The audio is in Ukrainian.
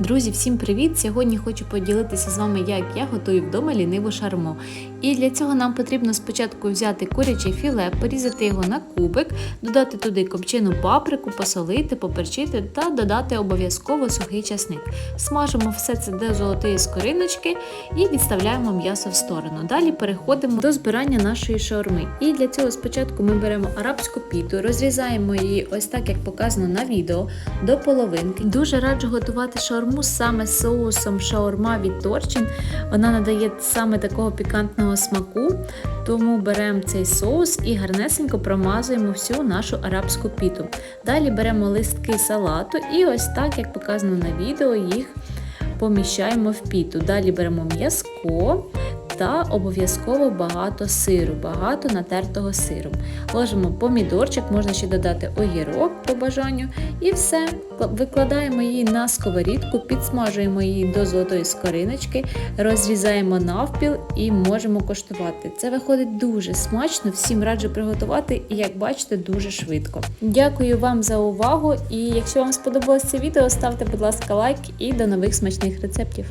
Друзі, всім привіт! Сьогодні хочу поділитися з вами, як я готую вдома ліниву шарму. І для цього нам потрібно спочатку взяти куряче філе, порізати його на кубик, додати туди копчену паприку, посолити, поперчити та додати обов'язково сухий часник. Смажимо все це до золотої скориночки і відставляємо м'ясо в сторону. Далі переходимо до збирання нашої шаурми. І для цього спочатку ми беремо арабську піту, розрізаємо її ось так, як показано на відео, до половинки. Дуже раджу готувати шаурму саме соусом шаурма від Торчин. Вона надає саме такого пікантного смаку. Тому беремо цей соус і гарнесенько промазуємо всю нашу арабську піту. Далі беремо листки салату і ось так, як показано на відео, їх поміщаємо в піту. Далі беремо м'язко та обов'язково багато сиру, багато натертого сиру. Ложимо помідорчик, можна ще додати огірок по бажанню. І все. Викладаємо її на сковорідку, підсмажуємо її до золотої скориночки, розрізаємо навпіл і можемо коштувати. Це виходить дуже смачно, всім раджу приготувати і, як бачите, дуже швидко. Дякую вам за увагу! І якщо вам сподобалось це відео, ставте, будь ласка, лайк і до нових смачних рецептів.